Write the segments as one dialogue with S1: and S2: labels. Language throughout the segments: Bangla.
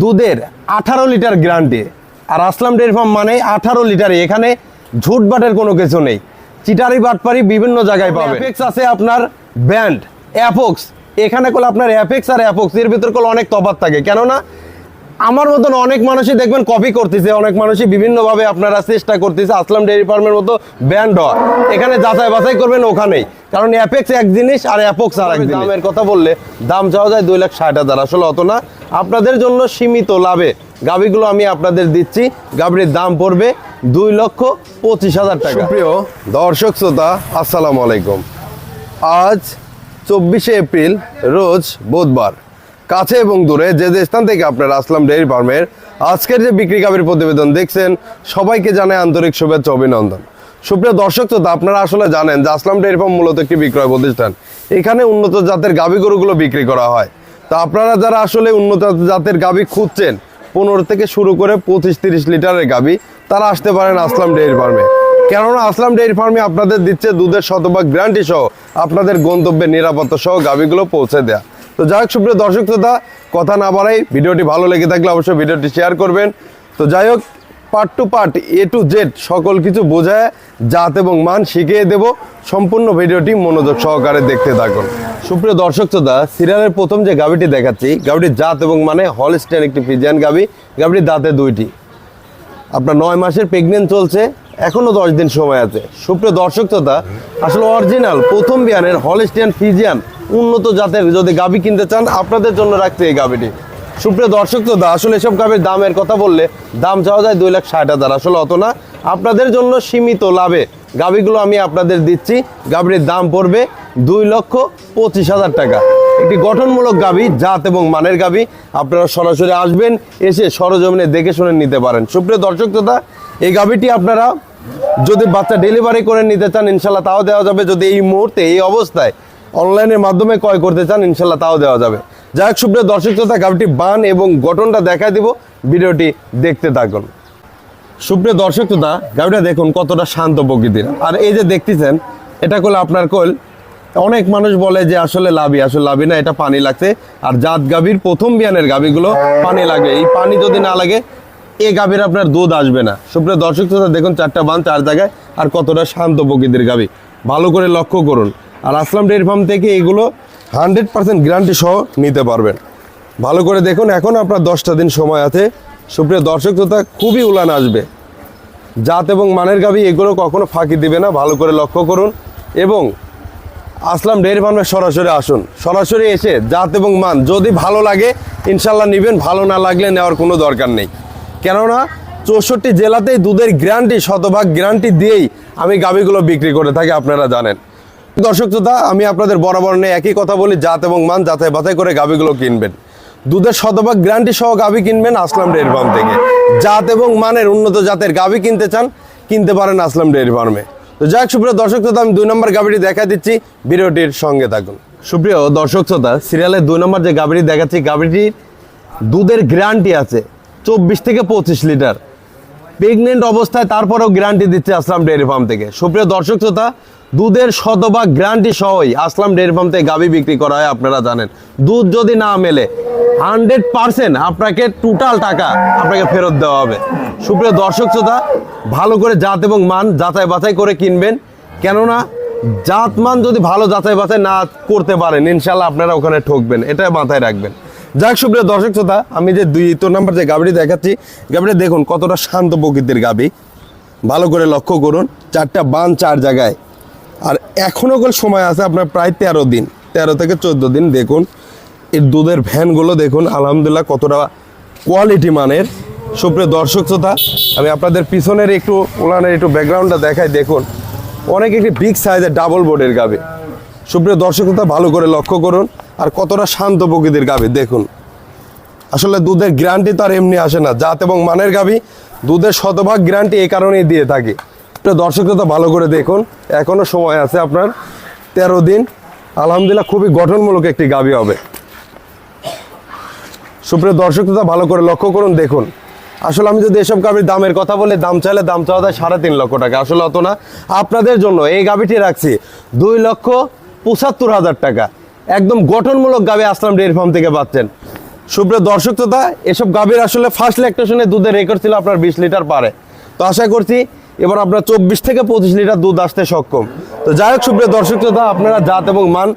S1: দুধের আঠারো লিটার গ্যারান্টি। আর আসলাম ডেয়ারি ফার্ম মানে আঠারো লিটারে এখানে ঝুট বাটের কোনো কিছু নেই। চিটারি, বাটপারি বিভিন্ন জায়গায় পাবে অ্যাপেক্স আছে আপনার ব্যান্ড অ্যাপক্স এখানে কল আপনার অ্যাপেক্স আর অ্যাপক্স এর ভিতর কল অনেক তফাৎ থাকে। কেননা আমার মতন অনেক মানুষই দেখবেন কপি করতেছে অনেক মানুষই বিভিন্নভাবে আপনারা চেষ্টা করতেছে আসলাম ডেয়ারি ফার্মের মতো ব্যান্ড হওয়া এখানে যাচাই বাছাই করবেন ওখানেই। কারণ অ্যাপেক্স এক জিনিস আর অ্যাপক্স আর এক জিনিস। দামের কথা বললে দাম চাওয়া যায় দুই লাখ ষাট হাজার আসলে অত না। আপনাদের জন্য সীমিত লাভে গাবিগুলো আমি আপনাদের দিচ্ছি। গাবির দাম পড়বে দুই লক্ষ পঁচিশ হাজার টাকা। প্রিয় দর্শক শ্রোতা আসসালামু আলাইকুম। আজ চব্বিশে এপ্রিল রোজ বুধবার। কাছে এবং দূরে যে যে স্থান থেকে আপনারা আসলাম ডেয়ারি ফার্মের, আজকের যে বিক্রি কাবির প্রতিবেদন দেখছেন, সবাইকে জানায় আন্তরিক শুভেচ্ছা অভিনন্দন। সুপ্রিয় দর্শক, তো আপনারা আসলে জানেন যে আসলাম ডেয়ারি ফার্ম মূলত একটি বিক্রয় প্রতিষ্ঠান। এখানে উন্নত জাতের গাভী গরুগুলো বিক্রি করা হয়। তা আপনারা যারা আসলে উন্নত জাতের গাভী খুঁজছেন, পনেরো থেকে শুরু করে পঁচিশ তিরিশ লিটারের গাভী, তারা আসতে পারেন আসলাম ডেয়ারি ফার্মে। কেননা আসলাম ডেয়ারি ফার্মে আপনাদের দিচ্ছে দুধের শতভাগ গ্যারান্টি সহ আপনাদের গন্তব্যের নিরাপত্তা সহ গাভীগুলো পৌঁছে দেয়া। তো যাই হোক, সুপ্রিয় দর্শক শ্রোতা, কথা না বাড়াই ভিডিওটি ভালো লেগে থাকলে অবশ্যই ভিডিওটি শেয়ার করবেন। তো যাই হোক part two part A to Z সকল কিছু বোঝায়, জাত এবং মান শিখিয়ে দেব। সম্পূর্ণ ভিডিওটি মনোযোগ সহকারে দেখতে থাকুন। সুপ্রিয় দর্শক শ্রোতা সিরিয়ালের প্রথম যে গাভীটি দেখাচ্ছি গাভীটির জাত এবং মানে হলস্টেন একটি ফিজিয়ান গাভী গাভীটির দাঁতে দুইটি। আপনার নয় মাসের প্রেগনেন্ট চলছে এখনও দশ দিন সময় আছে। সুপ্রিয় দর্শক শ্রোতা, আসলে অরিজিনাল প্রথম বিয়ানের হলিস্টিয়ান ফিজিয়ান উন্নত জাতের যদি গাবি কিনতে চান, আপনাদের জন্য রাখতে এই গাবিটি সুপ্রিয় দর্শক শ্রোতা আসলে এসব গাবির দামের কথা বললে দাম চাওয়া যায় দুই লাখ ষাট হাজার। আসলে অত না। আপনাদের জন্য সীমিত লাভে গাবিগুলো আমি আপনাদের দিচ্ছি। গাবির দাম পড়বে দুই লক্ষ পঁচিশ হাজার টাকা। একটি গঠনমূলক গাবি জাত এবং মানের গাবি আপনারা সরাসরি আসবেন, এসে সরজমিনে দেখে শুনে নিতে পারেন। সুপ্রিয় দর্শক শ্রোতা এই গাবিটি আপনারা যদি বাচ্চা ডেলিভারি করে নিতে চান, ইনশাল্লাহ তাও দেওয়া যাবে। যদি এই মুহূর্তে, এই অবস্থায় অনলাইনের মাধ্যমে ক্রয় করতে চান, ইনশাল্লাহ তাও দেওয়া যাবে। যাই হোক, সুপ্রিয় দর্শক শ্রোতা গাবিটি বান এবং গঠনটা দেখায় দিব। ভিডিওটি দেখতে থাকুন। সুপ্রিয় দর্শক শ্রোতা গাড়িটা দেখুন কতটা শান্ত প্রকৃতির। আর এই যে দেখতেছেন, এটা করলে আপনার কোল অনেক মানুষ বলে যে আসলে লাভি আসলে লাভি না, এটা পানি লাগছে। আর জাত গাভীর প্রথম বিয়ানের গাভীগুলো পানি লাগে এই পানি যদি না লাগে এই গাভীর আপনার দুধ আসবে না। সুপ্রিয় দর্শক শ্রোতা, দেখুন চারটা বান চার জায়গায়, আর কতটা শান্ত প্রকৃতির গাভী। ভালো করে লক্ষ্য করুন। আর আসলাম ডেয়ারি ফার্ম থেকে এগুলো হান্ড্রেড পার্সেন্ট গ্যারান্টি সহ নিতে পারবেন। ভালো করে দেখুন, এখন আপনার দশটা দিন সময় আছে। সুপ্রিয় দর্শক শ্রোতা, খুবই উলান আসবে। জাত এবং মানের গাভী এগুলো কখনো ফাঁকি দিবে না, ভালো করে লক্ষ্য করুন। এবং আসলাম ডেয়ারি ফার্মে সরাসরি আসুন। সরাসরি এসে জাত এবং মান যদি ভালো লাগে ইনশাল্লাহ নেবেন, ভালো না লাগলে নেওয়ার কোনো দরকার নেই। কেননা চৌষট্টি জেলাতেই দুধের গ্যারান্টি শতভাগ গ্যারান্টি দিয়েই আমি গাভীগুলো বিক্রি করে থাকি, আপনারা জানেন। দর্শক শ্রোতা, আমি আপনাদের বরাবর নিয়ে একই কথা বলি, জাত এবং মান যাচাই বাছাই করে গাভীগুলো কিনবেন। দুধের শতভাগ গ্যারান্টি সহ গাভী কিনবেন আসলাম ডেয়ারি ফার্ম থেকে। জাত এবং মানের উন্নত জাতের গাভী কিনতে চান, কিনতে পারেন আসলাম ডেয়ারি ফার্মে। তো যাক, সুপ্রিয় দর্শক শ্রোতা, আমি দুই নম্বর গাভীটি দেখা দিচ্ছি, ভিডিওটির সঙ্গে থাকুন। সুপ্রিয় দর্শক শ্রোতা সিরিয়ালের দুই নম্বর যে গাভীটি দেখাচ্ছি গাভীটির দুধের গ্যারান্টি আছে, চব্বিশ থেকে পঁচিশ লিটার। প্রেগনেন্ট অবস্থায় তারপরেও গ্যারান্টি দিচ্ছে আসলাম ডেয়ারি ফার্ম থেকে। সুপ্রিয় দর্শক শ্রোতা দুধের শতভাগ গ্যারান্টি সহই আসলাম ডেয়ারি ফার্ম থেকে গাভী বিক্রি করা হয়, আপনারা জানেন। দুধ যদি না মেলে হান্ড্রেড পার্সেন্ট আপনাকে টোটাল টাকা আপনাকে ফেরত দেওয়া হবে। সুপ্রিয় দর্শক শ্রোতা, ভালো করে জাত এবং মান যাচাই বাছাই করে কিনবেন। কেননা, জাত মান যদি ভালো যাচাই বাছাই না করতে পারেন ইনশাল্লাহ আপনারা ওখানে ঠকবেন। এটা মাথায় রাখবেন। যাক, সুপ্রিয় দর্শক শ্রোতা, আমি যে দুই তো নাম্বার যে গাভীটি দেখাচ্ছি, গাভীটি দেখুন কতটা শান্ত প্রকৃতির গাভী। ভালো করে লক্ষ্য করুন, চারটা বান চার জায়গায়। আর এখনও সময় আছে আপনার প্রায় তেরো দিন, তেরো থেকে চোদ্দ দিন দেখুন। এর দুধের ভ্যানগুলো দেখুন, আলহামদুলিল্লাহ কতটা কোয়ালিটি মানের। সুপ্রিয় দর্শক শ্রোতা, আমি আপনাদের পিছনের একটু ওলানের একটু ব্যাকগ্রাউন্ডটা দেখাই, দেখুন। অনেক একটি বিগ সাইজের ডাবল বোর্ডের গাবে। সুপ্রিয় দর্শক শ্রোতা, ভালো করে লক্ষ্য করুন, আর কতটা শান্ত প্রকৃতির গাবে, দেখুন। আসলে দুধের গ্যারান্টি তো আর এমনি আসে না, জাত এবং মানের গাবি, দুধের শতভাগ গ্যারান্টি এই কারণেই দিয়ে থাকি। তো দর্শক তো ভালো করে দেখুন। এখনও সময় আছে আপনার তেরো দিন। আলহামদুলিল্লাহ খুবই গঠনমূলক একটি গাভী হবে। সুপ্রিয় দর্শক তো ভালো করে লক্ষ্য করুন, দেখুন। আসলে আমি যদি এসব গাভীর দামের কথা বলে, দাম চাইলে দাম চাওয়া যায় সাড়ে তিন লক্ষ টাকা। আসলে অত না। আপনাদের জন্য এই গাভীটি রাখছি দুই লক্ষ পঁচাত্তর হাজার টাকা। একদম গঠনমূলক গাভী আসলাম ডেয়ারি ফার্ম থেকে পাচ্ছেন। সুপ্রিয় দর্শক শ্রোতা, এসব গাভীর আসলে ফার্স্ট ল্যাকটেশনে দুধের রেকর্ড ছিল আপনার বিশ লিটার পারে। তো আশা করছি এবার আপনার চব্বিশ থেকে পঁচিশ লিটার দুধ আসতে সক্ষম। তো যাই হোক, সুপ্রিয় দর্শক শ্রোতা, আপনারা জাত এবং মান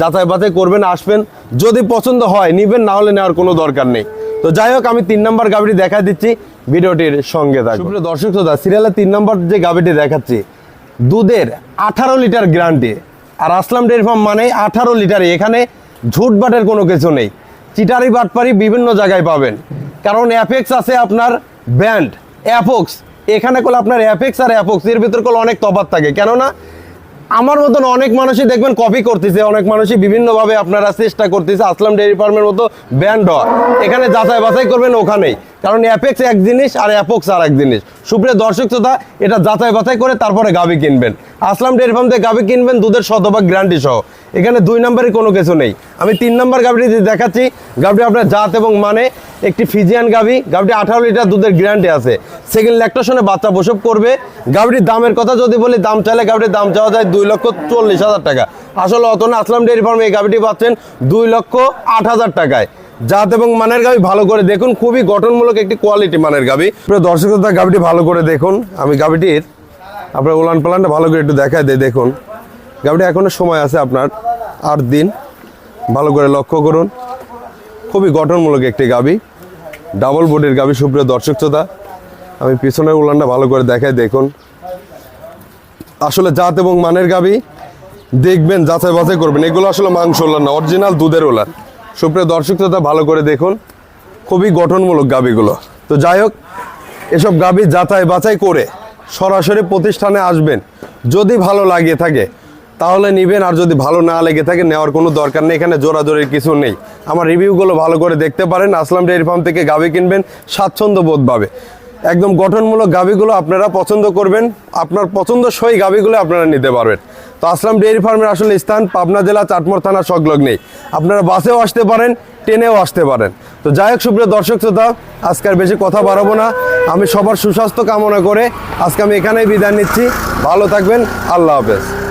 S1: যাচাই বাছাই করবেন, আসবেন। যদি পছন্দ হয়, নিবেন, না হলে নেওয়ার কোনো দরকার নেই। তো যাই হোক, আমি তিন নম্বর গাভীটি দেখা দিচ্ছি, ভিডিওটির সঙ্গে থাকবে সুপ্রিয় দর্শক শ্রোতা সিরিয়ালে তিন নম্বর যে গাভীটি দেখাচ্ছি, দুধের আঠারো লিটার গ্যারান্টি। আর আসলাম ডেয়ারি ফার্ম মানে আঠারো লিটারে, এখানে ঝুটবাটের কোনো কিছু নেই। চিটারি, বাটপারি বিভিন্ন জায়গায় পাবেন। কারণ অ্যাপেক্স আছে আপনার ব্যান্ড অ্যাপক্স এখানে করলে আপনার অ্যাপেক্স আর অ্যাপক্স এর ভিতর করলে অনেক তফাৎ থাকে। কেননা, আমার মতন অনেক মানুষই দেখবেন কপি করতেছে, অনেক মানুষই বিভিন্নভাবে আপনারা চেষ্টা করতেছে আসলাম ডেয়ারি ফার্মের মতো ব্যান্ড হওয়া এখানে যাচাই বাছাই করবেন ওখানেই। কারণ অ্যাপেক্স এক জিনিস আর অ্যাপক্স আর এক জিনিস। সুপ্রিয় দর্শক শ্রোতা, এটা যাচাই বাছাই করে তারপরে গাবি কিনবেন। আসলাম ডেয়ারি ফার্ম থেকে গাবি কিনবেন দুধের শতভাগ গ্যারান্টি সহ। এখানে দুই নম্বরে কোনো কিছু নেই। আমি তিন নম্বর গাবিটি দেখাচ্ছি। গাবিটি আপনার জাত এবং মানে। একটি ফিজিয়ান গাবি গাবিটি আঠারো লিটার দুধের গ্যারান্টি আছে। সেকেন্ড ল্যাকটেশনে বাচ্চা প্রসব করবে। গাবিটির দামের কথা যদি বলি, দাম চাইলে গাবিটির দাম চাওয়া যায় দুই লক্ষ চল্লিশ হাজার টাকা। আসলে অত না, আসলাম ডেয়ারি ফার্মে এই গাবিটি পাচ্ছেন দুই লক্ষ আট হাজার টাকায়। জাত এবং মানের গাবি ভালো করে দেখুন। খুবই গঠনমূলক একটি কোয়ালিটি মানের গাবি দর্শক গাবিটি ভালো করে দেখুন। আমি গাবিটির আপনার উলান পালানটা ভালো করে একটু দেখায় দেয় দেখুন। গাবিটি এখনও সময় আছে আপনার আট দিন। ভালো করে লক্ষ্য করুন। খুবই গঠনমূলক একটি গাবি। ডাবল বডির গাবি, সুপ্রিয় দর্শক শ্রোতা। আমি পিছনের উলানটা ভালো করে দেখাই, দেখুন। আসলে জাত এবং মানের গাবি, দেখবেন, যাচাই বাছাই করবেন। এগুলো আসলে মাংস উলান না, অরিজিনাল দুধের উলান। সুপ্রিয় দর্শক শ্রোতা, ভালো করে দেখুন। খুবই গঠনমূলক গাবিগুলো। তো যাই হোক, এসব গাবি যাচাই বাছাই করে সরাসরি প্রতিষ্ঠানে আসবেন। যদি ভালো লাগিয়ে থাকে তাহলে নিবেন, আর যদি ভালো না লেগে থাকে নেওয়ার কোনো দরকার নেই, এখানে জোরাজোরির কিছু নেই। আমার রিভিউগুলো ভালো করে দেখতে পারেন, আসলাম ডেয়ারি ফার্ম থেকে গাবি কিনবেন, স্বাচ্ছন্দ্য একদম গঠনমূলক গাবিগুলো আপনারা পছন্দ করবেন, আপনার পছন্দসই গাবিগুলো আপনারা নিতে পারবেন। তো আসলাম ডেয়ারি ফার্মের আসলে স্থান, পাবনা জেলা, চাটমোর থানা সংলগ্নেই আপনারা বাসেও আসতে পারেন, ট্রেনেও আসতে পারেন। তো যাই হোক, সুপ্রিয় দর্শক শ্রোতা, আজকে আর বেশি কথা বাড়াবো না। আমি সবার সুস্বাস্থ্য কামনা করে আজকে আমি এখানেই বিদায় নিচ্ছি। ভালো থাকবেন, আল্লাহ হাফেজ।